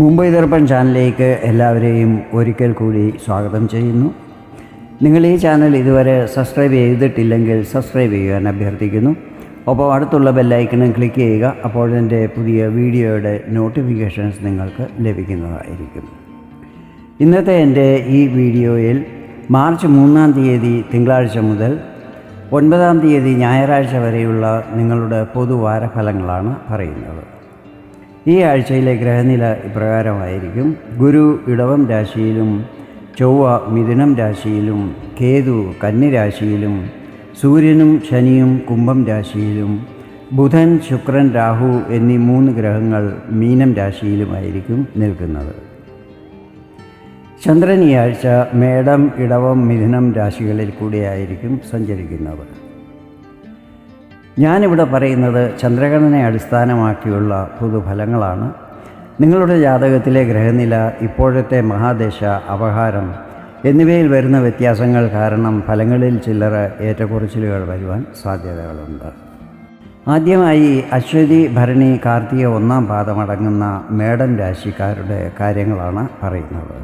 മുംബൈ ദർപ്പൺ ചാനലിലേക്ക് എല്ലാവരെയും ഒരിക്കൽ കൂടി സ്വാഗതം ചെയ്യുന്നു. നിങ്ങൾ ഈ ചാനൽ ഇതുവരെ സബ്സ്ക്രൈബ് ചെയ്തിട്ടില്ലെങ്കിൽ സബ്സ്ക്രൈബ് ചെയ്യാൻ അഭ്യർത്ഥിക്കുന്നു. ഒപ്പം അടുത്തുള്ള ബെല്ലൈക്കണും ക്ലിക്ക് ചെയ്യുക അപ്പോൾ എന്റെ പുതിയ വീഡിയോയുടെ നോട്ടിഫിക്കേഷൻസ് നിങ്ങൾക്ക് ലഭിക്കുന്നതായിരിക്കും. ഇന്നത്തെ എന്റെ ഈ വീഡിയോയിൽ മാർച്ച് മൂന്നാം തീയതി തിങ്കളാഴ്ച മുതൽ ഒൻപതാം തീയതി ഞായറാഴ്ച വരെയുള്ള നിങ്ങളുടെ പൊതുവാര ഫലങ്ങളാണ് പറയുന്നത്. ഈ ആഴ്ചയിലെ ഗ്രഹനില ഇപ്രകാരമായിരിക്കും ഗുരു ഇടവം രാശിയിലും ചൊവ്വ മിഥുനം രാശിയിലും കേതു കന്നി രാശിയിലും സൂര്യനും ശനിയും കുംഭം രാശിയിലും ബുധൻ ശുക്രൻ രാഹു എന്നീ മൂന്ന് ഗ്രഹങ്ങൾ മീനം രാശിയിലുമായിരിക്കും നിൽക്കുന്നത്. ചന്ദ്രൻ ഈ ആഴ്ച മേടം ഇടവം മിഥുനം രാശികളിൽ കൂടിയായിരിക്കും സഞ്ചരിക്കുന്നത് ഞാനിവിടെ പറയുന്നത് ചന്ദ്രഗണനെ അടിസ്ഥാനമാക്കിയുള്ള പൊതുഫലങ്ങളാണ്. നിങ്ങളുടെ ജാതകത്തിലെ ഗ്രഹനില ഇപ്പോഴത്തെ മഹാദേശ അപഹാരം എന്നിവയിൽ വരുന്ന വ്യത്യാസങ്ങൾ കാരണം ഫലങ്ങളിൽ ചില്ലറ ഏറ്റക്കുറച്ചിലുകൾ വരുവാൻ സാധ്യതകളുണ്ട്. ആദ്യമായി അശ്വതി ഭരണി കാർത്തിക ഒന്നാം പാദമടങ്ങുന്ന മേടൻ രാശിക്കാരുടെ കാര്യങ്ങളാണ് പറയുന്നത്.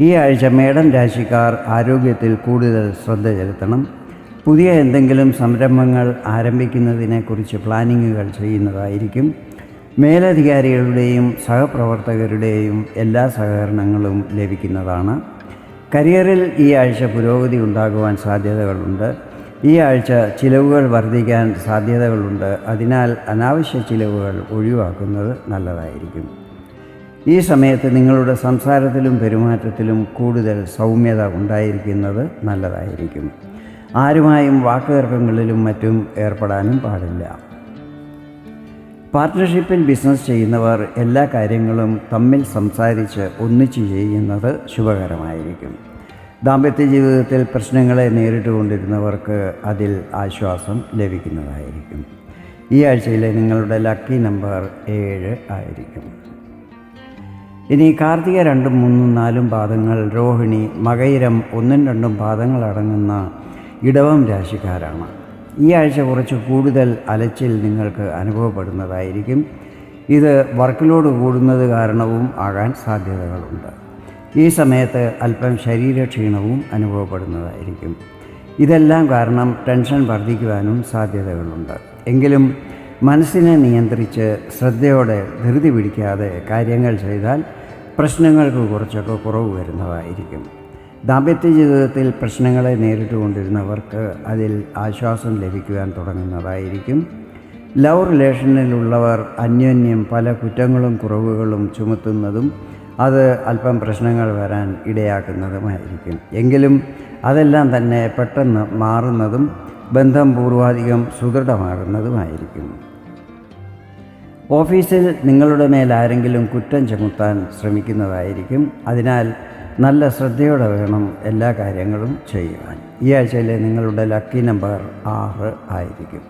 ഈ ആഴ്ച മേടൻ രാശിക്കാർ ആരോഗ്യത്തിൽ കൂടുതൽ ശ്രദ്ധ ചെലുത്തണം. പുതിയ എന്തെങ്കിലും സംരംഭങ്ങൾ ആരംഭിക്കുന്നതിനെക്കുറിച്ച് പ്ലാനിങ്ങുകൾ ചെയ്യുന്നതായിരിക്കും. മേലധികാരികളുടെയും സഹപ്രവർത്തകരുടെയും എല്ലാ സഹകരണങ്ങളും ലഭിക്കുന്നതാണ്. കരിയറിൽ ഈ ആഴ്ച പുരോഗതി ഉണ്ടാകുവാൻ സാധ്യതകളുണ്ട്. ഈ ആഴ്ച ചിലവുകൾ വർദ്ധിക്കാൻ സാധ്യതകളുണ്ട്. അതിനാൽ അനാവശ്യ ചിലവുകൾ ഒഴിവാക്കുന്നത് നല്ലതായിരിക്കും. ഈ സമയത്ത് നിങ്ങളുടെ സംസാരത്തിലും പെരുമാറ്റത്തിലും കൂടുതൽ സൗമ്യത ഉണ്ടായിരിക്കുന്നത് നല്ലതായിരിക്കും. ആരുമായും വാക്കുതർക്കങ്ങളിലും മറ്റും ഏർപ്പെടാനും പാടില്ല. പാർട്ട്ണർഷിപ്പിൽ ബിസിനസ് ചെയ്യുന്നവർ എല്ലാ കാര്യങ്ങളും തമ്മിൽ സംസാരിച്ച് ഒന്നിച്ച് ചെയ്യുന്നത് ശുഭകരമായിരിക്കും. ദാമ്പത്യ ജീവിതത്തിൽ പ്രശ്നങ്ങളെ നേരിട്ടുകൊണ്ടിരുന്നവർക്ക് അതിൽ ആശ്വാസം ലഭിക്കുന്നതായിരിക്കും. ഈ ആഴ്ചയിലെ നിങ്ങളുടെ ലക്കി നമ്പർ ഏഴ് ആയിരിക്കും. ഇനി കാർത്തിക രണ്ടും മൂന്നും നാലും പാദങ്ങൾ രോഹിണി മകയിരം ഒന്നും രണ്ടും പാദങ്ങൾ അടങ്ങുന്ന ഇടവം രാശിക്കാരാണ്. ഈ ആഴ്ച കുറച്ച് കൂടുതൽ അലച്ചിൽ നിങ്ങൾക്ക് അനുഭവപ്പെടുന്നതായിരിക്കും. ഇത് വർക്ക് ലോഡ് കൂടുന്നത് കാരണവും ആകാൻ സാധ്യതകളുണ്ട്. ഈ സമയത്ത് അല്പം ശരീരക്ഷീണവും അനുഭവപ്പെടുന്നതായിരിക്കും. ഇതെല്ലാം കാരണം ടെൻഷൻ വർദ്ധിക്കുവാനും സാധ്യതകളുണ്ട്. എങ്കിലും മനസ്സിനെ നിയന്ത്രിച്ച് ശ്രദ്ധയോടെ ധൃതി പിടിക്കാതെ കാര്യങ്ങൾ ചെയ്താൽ പ്രശ്നങ്ങൾക്ക് കുറച്ചൊക്കെ കുറവ് വരുന്നതായിരിക്കും. ദാമ്പത്യ ജീവിതത്തിൽ പ്രശ്നങ്ങളെ നേരിട്ടുകൊണ്ടിരുന്നവർക്ക് അതിൽ ആശ്വാസം ലഭിക്കുവാൻ തുടങ്ങുന്നതായിരിക്കും. ലവ് റിലേഷനിലുള്ളവർ അന്യോന്യം പല കുറ്റങ്ങളും കുറവുകളും ചുമത്തുന്നതും അത് അല്പം പ്രശ്നങ്ങൾ വരാൻ ഇടയാക്കുന്നതുമായിരിക്കും. എങ്കിലും അതെല്ലാം തന്നെ പെട്ടെന്ന് മാറുന്നതും ബന്ധം പൂർവാധികം സുദൃഢമാകുന്നതുമായിരിക്കും. ഓഫീസിൽ നിങ്ങളുടെ മേൽ ആരെങ്കിലും കുറ്റം ചുമത്താൻ ശ്രമിക്കുന്നതായിരിക്കും. അതിനാൽ നല്ല ശ്രദ്ധയോടെ വേണം എല്ലാ കാര്യങ്ങളും ചെയ്യുവാൻ. ഈ ആഴ്ചയിലെ നിങ്ങളുടെ ലക്കി നമ്പർ ആറ് ആയിരിക്കും.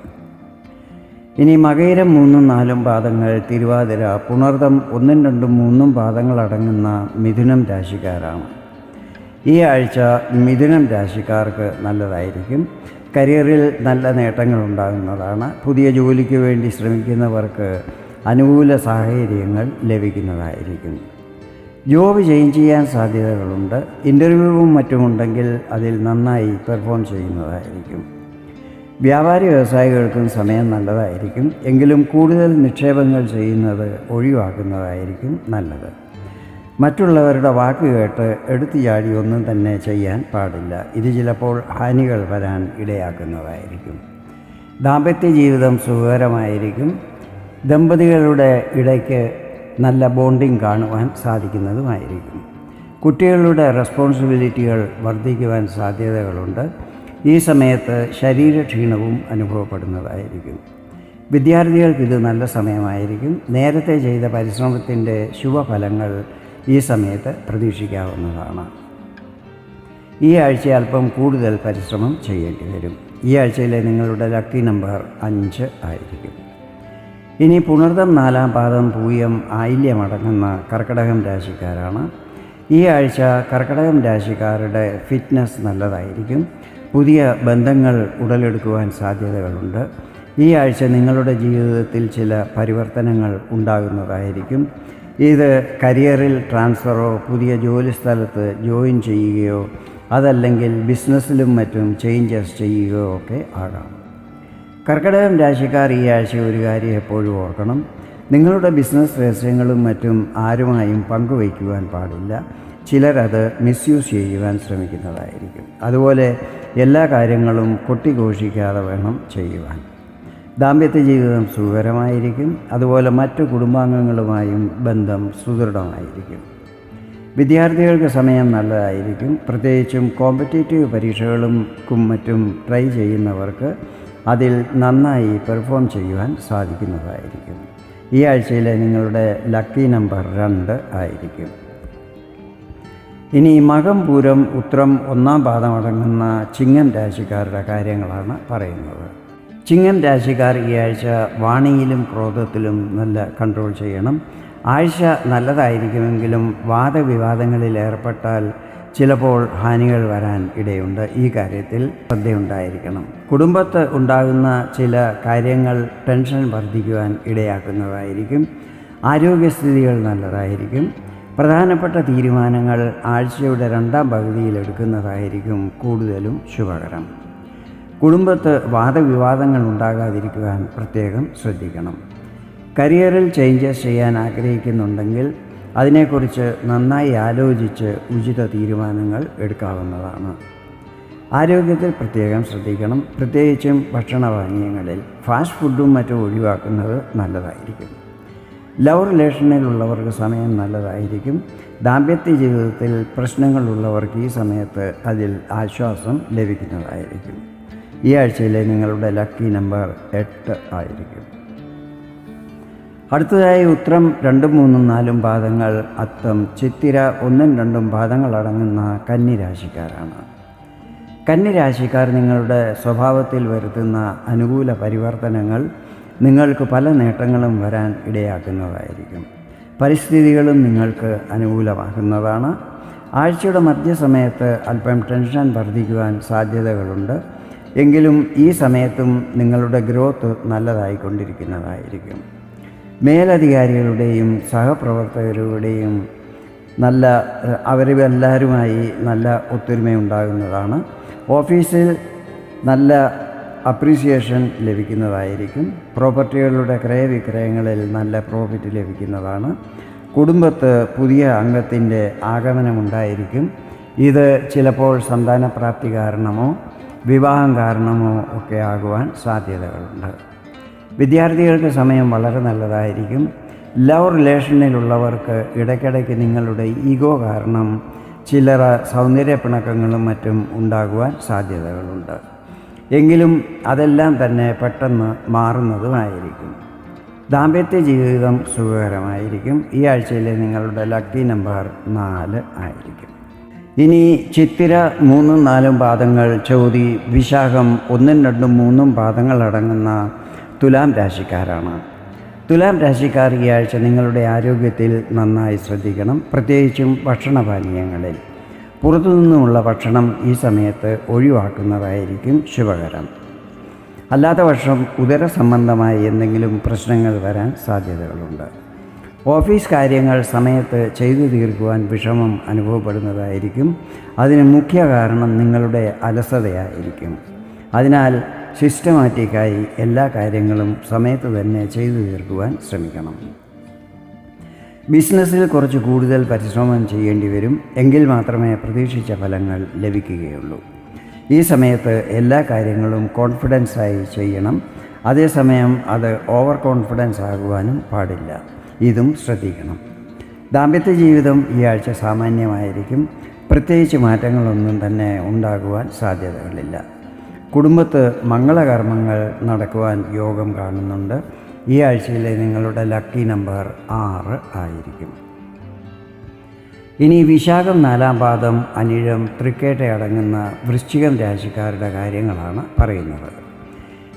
ഇനി മകയിരം മൂന്നും നാലും പാദങ്ങൾ തിരുവാതിര പുണർദം ഒന്നും രണ്ടും മൂന്നും പാദങ്ങൾ അടങ്ങുന്ന മിഥുനം രാശിക്കാരാണ്. ഈ ആഴ്ച മിഥുനം രാശിക്കാർക്ക് നല്ലതായിരിക്കും. കരിയറിൽ നല്ല നേട്ടങ്ങൾ ഉണ്ടാകുന്നതാണ്. പുതിയ ജോലിക്ക് വേണ്ടി ശ്രമിക്കുന്നവർക്ക് അനുകൂല സാഹചര്യങ്ങൾ ലഭിക്കുന്നതായിരിക്കും. ജോബ് ചേഞ്ച് ചെയ്യാൻ സാധ്യതകളുണ്ട്. ഇന്റർവ്യൂവും മറ്റുമുണ്ടെങ്കിൽ അതിൽ നന്നായി പെർഫോം ചെയ്യുന്നതായിരിക്കും. വ്യാപാരി വ്യവസായികൾക്കും സമയം നല്ലതായിരിക്കും. എങ്കിലും കൂടുതൽ നിക്ഷേപങ്ങൾ ചെയ്യുന്നത് ഒഴിവാക്കുന്നതായിരിക്കും നല്ലത്. മറ്റുള്ളവരുടെ വാക്ക് കേട്ട് എടുത്തു ചാടി ഒന്നും തന്നെ ചെയ്യാൻ പാടില്ല. ഇത് ചിലപ്പോൾ ഹാനികൾ വരാൻ ഇടയാക്കുന്നതായിരിക്കും. ദാമ്പത്യ ജീവിതം സുഖകരമായിരിക്കും. ദമ്പതികളുടെ ഇടയ്ക്ക് നല്ല ബോണ്ടിങ് കാണുവാൻ സാധിക്കുന്നതുമായിരിക്കും. കുട്ടികളുടെ റെസ്പോൺസിബിലിറ്റികൾ വർദ്ധിക്കുവാൻ സാധ്യതകളുണ്ട്. ഈ സമയത്ത് ശരീരക്ഷീണവും അനുഭവപ്പെടുന്നതായിരിക്കും. വിദ്യാർത്ഥികൾക്ക് ഇത് നല്ല സമയമായിരിക്കും. നേരത്തെ ചെയ്ത പരിശ്രമത്തിന്റെ ശുഭഫലങ്ങൾ ഈ സമയത്ത് പ്രതീക്ഷിക്കാവുന്നതാണ്. ഈ ആഴ്ച അല്പം കൂടുതൽ പരിശ്രമം ചെയ്യേണ്ടി വരും. ഈ ആഴ്ചയിലെ നിങ്ങളുടെ ലക്കി നമ്പർ അഞ്ച് ആയിരിക്കും. ഇനി പുണർദം നാലാം പാദം പൂയം ആയില്യമടങ്ങുന്ന കർക്കടകം രാശിക്കാരാണ്. ഈ ആഴ്ച കർക്കടകം രാശിക്കാരുടെ ഫിറ്റ്നസ് നല്ലതായിരിക്കും. പുതിയ ബന്ധങ്ങൾ ഉടലെടുക്കുവാൻ സാധ്യതകളുണ്ട്. ഈ ആഴ്ച നിങ്ങളുടെ ജീവിതത്തിൽ ചില പരിവർത്തനങ്ങൾ ഉണ്ടാകുന്നതായിരിക്കും. ഇത് കരിയറിൽ ട്രാൻസ്ഫറോ പുതിയ ജോലി സ്ഥലത്ത് ജോയിൻ ചെയ്യുകയോ അതല്ലെങ്കിൽ ബിസിനസ്സിലും മറ്റും ചേഞ്ചസ് ചെയ്യുകയോ ഒക്കെ ആകാം. കർക്കിടകം രാശിക്കാർ ഈ ആഴ്ച ഒരു കാര്യം എപ്പോഴും ഓർക്കണം. നിങ്ങളുടെ ബിസിനസ് രഹസ്യങ്ങളും മറ്റും ആരുമായും പങ്കുവയ്ക്കുവാൻ പാടില്ല. ചിലരത് മിസ്യൂസ് ചെയ്യുവാൻ ശ്രമിക്കുന്നതായിരിക്കും. അതുപോലെ എല്ലാ കാര്യങ്ങളും കൊട്ടിഘോഷിക്കാതെ വേണം ചെയ്യുവാൻ. ദാമ്പത്യ ജീവിതം സുഖകരമായിരിക്കും. അതുപോലെ മറ്റു കുടുംബാംഗങ്ങളുമായും ബന്ധം സുദൃഢമായിരിക്കും. വിദ്യാർത്ഥികൾക്ക് സമയം നല്ലതായിരിക്കും. പ്രത്യേകിച്ചും കോമ്പറ്റേറ്റീവ് പരീക്ഷകളും മറ്റും ട്രൈ ചെയ്യുന്നവർക്ക് അതിൽ നന്നായി പെർഫോം ചെയ്യുവാൻ സാധിക്കുന്നതായിരിക്കും. ഈ ആഴ്ചയിലെ നിങ്ങളുടെ ലക്കി നമ്പർ രണ്ട് ആയിരിക്കും. ഇനി മകം പൂരം ഉത്രം ഒന്നാം പാദമടങ്ങുന്ന ചിങ്ങം രാശിക്കാരുടെ കാര്യങ്ങളാണ് പറയുന്നത്. ചിങ്ങം രാശിക്കാർ ഈ ആഴ്ച വാണിയിലും ക്രോധത്തിലും നല്ല കൺട്രോൾ ചെയ്യണം. ആഴ്ച നല്ലതായിരിക്കുമെങ്കിലും വാദവിവാദങ്ങളിൽ ഏർപ്പെട്ടാൽ ചിലപ്പോൾ ഹാനികൾ വരാൻ ഇടയുണ്ട്. ഈ കാര്യത്തിൽ ശ്രദ്ധയുണ്ടായിരിക്കണം. കുടുംബത്ത് ഉണ്ടാകുന്ന ചില കാര്യങ്ങൾ ടെൻഷൻ വർദ്ധിക്കുവാൻ ഇടയാക്കുന്നതായിരിക്കും. ആരോഗ്യസ്ഥിതികൾ നല്ലതായിരിക്കും. പ്രധാനപ്പെട്ട തീരുമാനങ്ങൾ ആഴ്ചയുടെ രണ്ടാം പകുതിയിൽ എടുക്കുന്നതായിരിക്കും കൂടുതലും ശുഭകരം. കുടുംബത്ത് വാദവിവാദങ്ങൾ ഉണ്ടാകാതിരിക്കുവാൻ പ്രത്യേകം ശ്രദ്ധിക്കണം. കരിയറിൽ ചേഞ്ചസ് ചെയ്യാൻ ആഗ്രഹിക്കുന്നുണ്ടെങ്കിൽ അതിനെക്കുറിച്ച് നന്നായി ആലോചിച്ച് ഉചിത തീരുമാനങ്ങൾ എടുക്കാവുന്നതാണ്. ആരോഗ്യത്തിൽ പ്രത്യേകം ശ്രദ്ധിക്കണം. പ്രത്യേകിച്ചും ഭക്ഷണപാനീയങ്ങളിൽ ഫാസ്റ്റ് ഫുഡും മറ്റും ഒഴിവാക്കുന്നത് നല്ലതായിരിക്കും. ലവ് റിലേഷനിലുള്ളവർക്ക് സമയം നല്ലതായിരിക്കും. ദാമ്പത്യ ജീവിതത്തിൽ പ്രശ്നങ്ങളുള്ളവർക്ക് ഈ സമയത്ത് അതിൽ ആശ്വാസം ലഭിക്കുന്നതായിരിക്കും. ഈ ആഴ്ചയിലെ നിങ്ങളുടെ ലക്കി നമ്പർ എട്ട് ആയിരിക്കും. അടുത്തതായി ഉത്രം രണ്ടും മൂന്നും നാലും പാദങ്ങൾ അത്തം ചിത്തിര ഒന്നും രണ്ടും പാദങ്ങൾ അടങ്ങുന്ന കന്നിരാശിക്കാരാണ്. കന്നിരാശിക്കാർ നിങ്ങളുടെ സ്വഭാവത്തിൽ വരുത്തുന്ന അനുകൂല പരിവർത്തനങ്ങൾ നിങ്ങൾക്ക് പല നേട്ടങ്ങളും വരാൻ ഇടയാക്കുന്നതായിരിക്കും. പരിസ്ഥിതികളും നിങ്ങൾക്ക് അനുകൂലമാകുന്നതാണ്. ആഴ്ചയുടെ മധ്യസമയത്ത് അല്പം ടെൻഷൻ വർദ്ധിക്കുവാൻ സാധ്യതകളുണ്ട്. എങ്കിലും ഈ സമയത്തും നിങ്ങളുടെ ഗ്രോത്ത് നല്ലതായിക്കൊണ്ടിരിക്കുന്നതായിരിക്കും. മേലധികാരികളുടെയും സഹപ്രവർത്തകരുടെയും നല്ല അവരെല്ലാവരുമായി നല്ല ഒത്തൊരുമയുണ്ടാകുന്നതാണ്. ഓഫീസിൽ നല്ല അപ്രീസിയേഷൻ ലഭിക്കുന്നതായിരിക്കും. പ്രോപ്പർട്ടികളുടെ ക്രയവിക്രയങ്ങളിൽ നല്ല പ്രോഫിറ്റ് ലഭിക്കുന്നതാണ്. കുടുംബത്ത് പുതിയ അംഗത്തിന്റെ ആഗമനമുണ്ടായിരിക്കും. ഇത് ചിലപ്പോൾ സന്താനപ്രാപ്തി കാരണമോ വിവാഹം കാരണമോ ഒക്കെ ആകുവാൻ സാധ്യതകളുണ്ട്. വിദ്യാർത്ഥികൾക്ക് സമയം വളരെ നല്ലതായിരിക്കും. ലവ് റിലേഷനിലുള്ളവർക്ക് ഇടയ്ക്കിടയ്ക്ക് നിങ്ങളുടെ ഈഗോ കാരണം ചില്ലറ സൗന്ദര്യ പിണക്കങ്ങളും മറ്റും ഉണ്ടാകുവാൻ സാധ്യതകളുണ്ട്. എങ്കിലും അതെല്ലാം തന്നെ പെട്ടെന്ന് മാറുന്നതുമായിരിക്കും. ദാമ്പത്യ ജീവിതം സുഖകരമായിരിക്കും. ഈ ആഴ്ചയിലെ നിങ്ങളുടെ ലക്കി നമ്പർ നാല് ആയിരിക്കും. ഇനി ചിത്തിര മൂന്നും നാലും പാദങ്ങൾ ചോതി വിശാഖം ഒന്നും രണ്ടും മൂന്നും പാദങ്ങൾ അടങ്ങുന്ന തുലാം രാശിക്കാരാണ്. തുലാം രാശിക്കാർ ഈ ആഴ്ച നിങ്ങളുടെ ആരോഗ്യത്തിൽ നന്നായി ശ്രദ്ധിക്കണം. പ്രത്യേകിച്ചും ഭക്ഷണപാനീയങ്ങളിൽ. പുറത്തുനിന്നുമുള്ള ഭക്ഷണം ഈ സമയത്ത് ഒഴിവാക്കുന്നതായിരിക്കും ശുഭകരം. അല്ലാത്ത വർഷം ഉദര സംബന്ധമായ എന്തെങ്കിലും പ്രശ്നങ്ങൾ വരാൻ സാധ്യതകളുണ്ട്. ഓഫീസ് കാര്യങ്ങൾ സമയത്ത് ചെയ്തു തീർക്കുവാൻ വിഷമം അനുഭവപ്പെടുന്നതായിരിക്കും. അതിന് മുഖ്യ കാരണം നിങ്ങളുടെ അലസതയായിരിക്കും. അതിനാൽ സിസ്റ്റമാറ്റിക്കായി എല്ലാ കാര്യങ്ങളും സമയത്ത് തന്നെ ചെയ്തു തീർക്കുവാൻ ശ്രമിക്കണം. ബിസിനസ്സിൽ കുറച്ച് കൂടുതൽ പരിശ്രമം ചെയ്യേണ്ടി വരും. എങ്കിൽ മാത്രമേ പ്രതീക്ഷിച്ച ഫലങ്ങൾ ലഭിക്കുകയുള്ളൂ. ഈ സമയത്ത് എല്ലാ കാര്യങ്ങളും കോൺഫിഡൻസായി ചെയ്യണം. അതേസമയം അത് ഓവർ കോൺഫിഡൻസ് ആകുവാനും പാടില്ല. ഇതും ശ്രദ്ധിക്കണം. ദാമ്പത്യ ജീവിതം ഈ ആഴ്ച സാമാന്യമായിരിക്കും. പ്രത്യേകിച്ച് മാറ്റങ്ങളൊന്നും തന്നെ ഉണ്ടാകുവാൻ സാധ്യതകളില്ല. കുടുംബത്ത് മംഗളകർമ്മങ്ങൾ നടക്കുവാൻ യോഗം കാണുന്നുണ്ട്. ഈ ആഴ്ചയിലെ നിങ്ങളുടെ ലക്കി നമ്പർ ആറ് ആയിരിക്കും. ഇനി വിശാഖം നാലാം പാദം അനിഴം തൃക്കേട്ട അടങ്ങുന്ന വൃശ്ചികം രാശിക്കാരുടെ കാര്യങ്ങളാണ് പറയുന്നത്.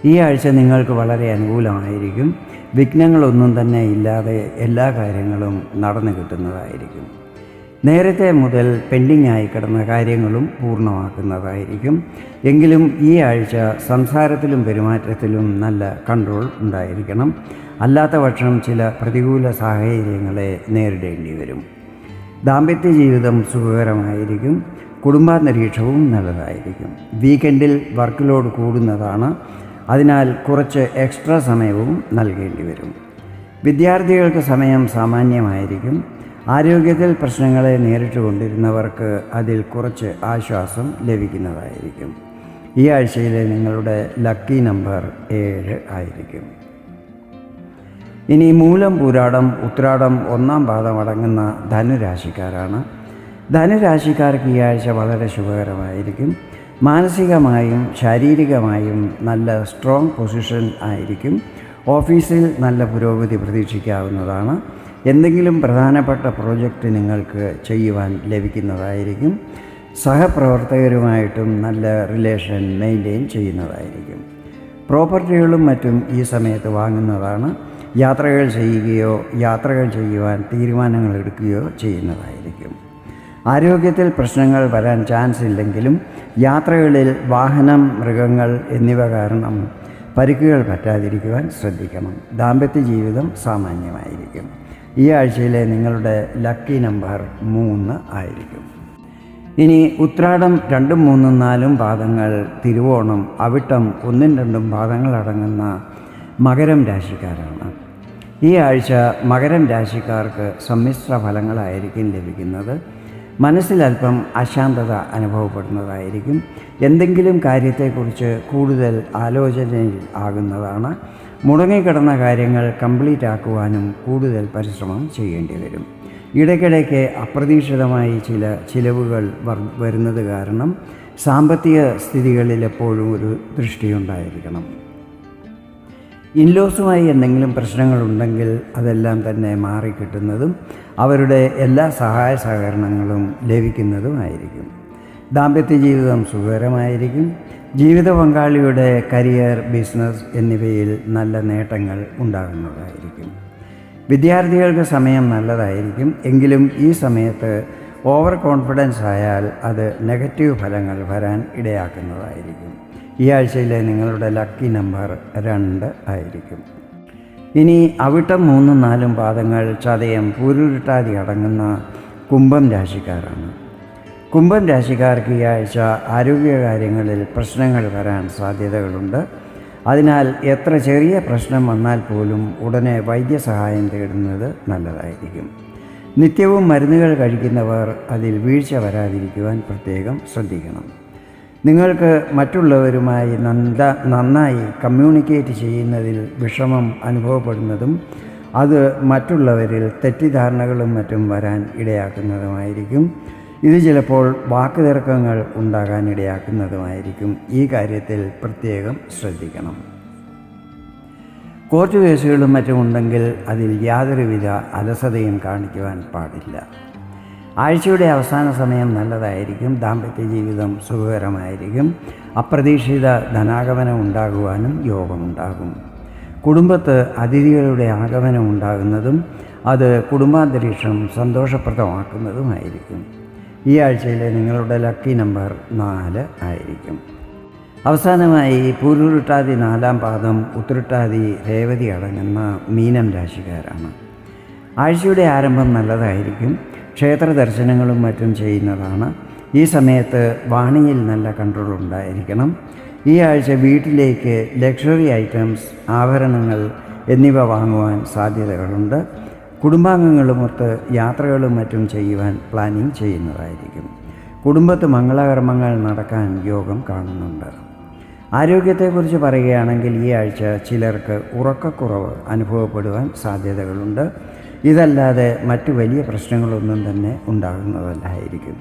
ഈ ആഴ്ച നിങ്ങൾക്ക് വളരെ അനുകൂലമായിരിക്കും. വിഘ്നങ്ങളൊന്നും തന്നെ ഇല്ലാതെ എല്ലാ കാര്യങ്ങളും നടന്നു കിട്ടുന്നതായിരിക്കും. നേരത്തെ മുതൽ പെൻഡിംഗ് ആയി കിടന്ന കാര്യങ്ങളും പൂർണമാക്കുന്നതായിരിക്കും. എങ്കിലും ഈ ആഴ്ച സംസാരത്തിലും പെരുമാറ്റത്തിലും നല്ല കൺട്രോൾ ഉണ്ടായിരിക്കണം. അല്ലാത്ത പക്ഷം ചില പ്രതികൂല സാഹചര്യങ്ങളെ നേരിടേണ്ടി വരും. ദാമ്പത്യ ജീവിതം സുഖകരമായിരിക്കും. കുടുംബാന്തരീക്ഷവും നല്ലതായിരിക്കും. വീക്കെൻഡിൽ വർക്ക് ലോഡ് കൂടുന്നതാണ്. അതിനാൽ കുറച്ച് എക്സ്ട്രാ സമയവും നൽകേണ്ടി വരും. വിദ്യാർത്ഥികൾക്ക് സമയം സാമാന്യമായിരിക്കും. ആരോഗ്യത്തിൽ പ്രശ്നങ്ങളെ നേരിട്ട് കൊണ്ടിരുന്നവർക്ക് അതിൽ കുറച്ച് ആശ്വാസം ലഭിക്കുന്നതായിരിക്കും. ഈ ആഴ്ചയിലെ നിങ്ങളുടെ ലക്കി നമ്പർ ഏഴ് ആയിരിക്കും. ഇനി മൂലം പൂരാടം ഉത്രാടം ഒന്നാം പാദം അടങ്ങുന്ന ധനുരാശിക്കാരാണ്. ധനുരാശിക്കാർക്ക് ഈ ആഴ്ച വളരെ ശുഭകരമായിരിക്കും. മാനസികമായും ശാരീരികമായും നല്ല സ്ട്രോങ് പൊസിഷൻ ആയിരിക്കും. ഓഫീസിൽ നല്ല പുരോഗതി പ്രതീക്ഷിക്കാവുന്നതാണ്. എന്തെങ്കിലും പ്രധാനപ്പെട്ട പ്രോജക്റ്റ് നിങ്ങൾക്ക് ചെയ്യുവാൻ ലഭിക്കുന്നതായിരിക്കും. സഹപ്രവർത്തകരുമായിട്ടും നല്ല റിലേഷൻ മെയിന്റെയിൻ ചെയ്യുന്നതായിരിക്കും. പ്രോപ്പർട്ടികളും മറ്റും ഈ സമയത്ത് വാങ്ങുന്നതാണ്. യാത്രകൾ ചെയ്യുകയോ യാത്രകൾ ചെയ്യുവാൻ തീരുമാനങ്ങൾ എടുക്കുകയോ ചെയ്യുന്നതായിരിക്കും. ആരോഗ്യത്തിൽ പ്രശ്നങ്ങൾ വരാൻ ചാൻസ് ഇല്ലെങ്കിലും യാത്രകളിൽ വാഹനം മൃഗങ്ങൾ എന്നിവ കാരണം പരിക്കുകൾ പറ്റാതിരിക്കുവാൻ ശ്രദ്ധിക്കണം. ദാമ്പത്യ ജീവിതം സാമാന്യമായിരിക്കും. ഈ ആഴ്ചയിലെ നിങ്ങളുടെ ലക്കി നമ്പർ മൂന്ന് ആയിരിക്കും. ഇനി ഉത്രാടം രണ്ടും മൂന്നും നാലും പാദങ്ങൾ തിരുവോണം അവിട്ടം ഒന്നും രണ്ടും പാദങ്ങൾ അടങ്ങുന്ന മകരം രാശിക്കാരാണ്. ഈ ആഴ്ച മകരം രാശിക്കാർക്ക് സമ്മിശ്ര ഫലങ്ങളായിരിക്കും ലഭിക്കുന്നത്. മനസ്സിലല്പം അശാന്തത അനുഭവപ്പെടുന്നതായിരിക്കും. എന്തെങ്കിലും കാര്യത്തെക്കുറിച്ച് കൂടുതൽ ആലോചനയിൽ ആകുന്നതാണ്. മുടങ്ങിക്കിടന്ന കാര്യങ്ങൾ കംപ്ലീറ്റ് ആക്കുവാനും കൂടുതൽ പരിശ്രമം ചെയ്യേണ്ടി വരും. ഇടയ്ക്കിടയ്ക്ക് അപ്രതീക്ഷിതമായി ചില ചിലവുകൾ വരുന്നത് കാരണം സാമ്പത്തിക സ്ഥിതികളിൽ എപ്പോഴും ഒരു ദൃഷ്ടിയുണ്ടായിരിക്കണം. ഇൻലോസുമായി എന്തെങ്കിലും പ്രശ്നങ്ങളുണ്ടെങ്കിൽ അതെല്ലാം തന്നെ മാറിക്കിട്ടുന്നതും അവരുടെ എല്ലാ സഹായ സഹകരണങ്ങളും ലഭിക്കുന്നതുമായിരിക്കും. ദാമ്പത്യ ജീവിതം സുഖകരമായിരിക്കും. ജീവിത പങ്കാളിയുടെ കരിയർ ബിസിനസ് എന്നിവയിൽ നല്ല നേട്ടങ്ങൾ ഉണ്ടാകുന്നതായിരിക്കും. വിദ്യാർത്ഥികൾക്ക് സമയം നല്ലതായിരിക്കും. എങ്കിലും ഈ സമയത്ത് ഓവർ കോൺഫിഡൻസ് ആയാൽ അത് നെഗറ്റീവ് ഫലങ്ങൾ വരാൻ ഇടയാക്കുന്നതായിരിക്കും. ഈ ആഴ്ചയിലെ നിങ്ങളുടെ ലക്കി നമ്പർ രണ്ട് ആയിരിക്കും. ഇനി അവിട്ടം മൂന്നും നാലും പാദങ്ങൾ ചതയം പൂരുരുട്ടാതി അടങ്ങുന്ന കുംഭം രാശിക്കാരാണ്. കുംഭം രാശിക്കാർക്ക് ഈ ആഴ്ച ആരോഗ്യകാര്യങ്ങളിൽ പ്രശ്നങ്ങൾ വരാൻ സാധ്യതകളുണ്ട്. അതിനാൽ എത്ര ചെറിയ പ്രശ്നം വന്നാൽ പോലും ഉടനെ വൈദ്യസഹായം തേടുന്നത് നല്ലതായിരിക്കും. നിത്യവും മരുന്നുകൾ കഴിക്കുന്നവർ അതിൽ വീഴ്ച വരാതിരിക്കുവാൻ പ്രത്യേകം ശ്രദ്ധിക്കണം. നിങ്ങൾക്ക് മറ്റുള്ളവരുമായി നന്ദ നന്നായി കമ്മ്യൂണിക്കേറ്റ് ചെയ്യുന്നതിൽ വിഷമം അനുഭവപ്പെടുന്നതും അത് മറ്റുള്ളവരിൽ തെറ്റിദ്ധാരണകളും മറ്റും വരാൻ ഇടയാക്കുന്നതുമായിരിക്കും. ഇത് ചിലപ്പോൾ വാക്കുതർക്കങ്ങൾ ഉണ്ടാകാനിടയാക്കുന്നതുമായിരിക്കും. ഈ കാര്യത്തിൽ പ്രത്യേകം ശ്രദ്ധിക്കണം. കോർട്ട് കേസുകളും മറ്റും ഉണ്ടെങ്കിൽ അതിൽ യാതൊരുവിധ അലസതയും കാണിക്കുവാൻ പാടില്ല. ആഴ്ചയുടെ അവസാന സമയം നല്ലതായിരിക്കും. ദാമ്പത്യ ജീവിതം സുഖകരമായിരിക്കും. അപ്രതീക്ഷിത ധനാഗമനം ഉണ്ടാകുവാനും യോഗമുണ്ടാകും. കുടുംബത്ത് അതിഥികളുടെ ആഗമനം ഉണ്ടാകുന്നതും അത് കുടുംബാന്തരീക്ഷം സന്തോഷപ്രദമാക്കുന്നതുമായിരിക്കും. ഈ ആഴ്ചയിലെ നിങ്ങളുടെ ലക്കി നമ്പർ നാല് ആയിരിക്കും. അവസാനമായി പൂരുരുട്ടാതി നാലാം പാദം ഉത്തരുട്ടാതി രേവതി അടങ്ങുന്ന മീനം രാശിക്കാരാണ്. ആഴ്ചയുടെ ആരംഭം നല്ലതായിരിക്കും. ക്ഷേത്ര ദർശനങ്ങളും മറ്റും ചെയ്യുന്നതാണ്. ഈ സമയത്ത് വാണിയിൽ നല്ല കൺട്രോൾ ഉണ്ടായിരിക്കണം. ഈ ആഴ്ച വീട്ടിലേക്ക് ലക്ഷറി ഐറ്റംസ് ആഭരണങ്ങൾ എന്നിവ വാങ്ങുവാൻ സാധ്യതകളുണ്ട്. കുടുംബാംഗങ്ങളുമൊത്ത് യാത്രകളും മറ്റും ചെയ്യുവാൻ പ്ലാനിങ് ചെയ്യുന്നതായിരിക്കും. കുടുംബത്ത് മംഗളകർമ്മങ്ങൾ നടക്കാൻ യോഗം കാണുന്നുണ്ട്. ആരോഗ്യത്തെക്കുറിച്ച് പറയുകയാണെങ്കിൽ ഈ ആഴ്ച ചിലർക്ക് ഉറക്കക്കുറവ് അനുഭവപ്പെടുവാൻ സാധ്യതകളുണ്ട്. ഇതല്ലാതെ മറ്റു വലിയ പ്രശ്നങ്ങളൊന്നും തന്നെ ഉണ്ടാകുന്നതല്ലായിരിക്കും.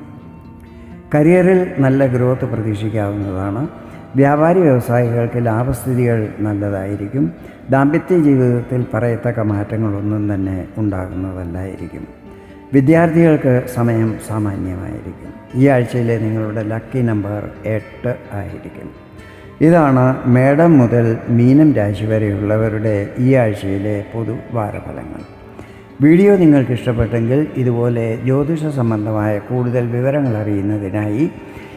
കരിയറിൽ നല്ല ഗ്രോത്ത് പ്രതീക്ഷിക്കാവുന്നതാണ്. വ്യാപാരി വ്യവസായികൾക്ക് ലാഭസ്ഥിതികൾ നല്ലതായിരിക്കും. ദാമ്പത്യ ജീവിതത്തിൽ പറയത്തക്ക മാറ്റങ്ങളൊന്നും തന്നെ ഉണ്ടാകുന്നതല്ലായിരിക്കും. വിദ്യാർത്ഥികൾക്ക് സമയം സാമാന്യമായിരിക്കും. ഈ ആഴ്ചയിലെ നിങ്ങളുടെ ലക്കി നമ്പർ എട്ട് ആയിരിക്കും. ഇതാണ് മേടം മുതൽ മീനം രാശി വരെയുള്ളവരുടെ ഈ ആഴ്ചയിലെ പൊതു വാരഫലങ്ങൾ. വീഡിയോ നിങ്ങൾക്ക് ഇഷ്ടപ്പെട്ടെങ്കിൽ ഇതുപോലെ ജ്യോതിഷ സംബന്ധമായ കൂടുതൽ വിവരങ്ങൾ അറിയുന്നതിനായി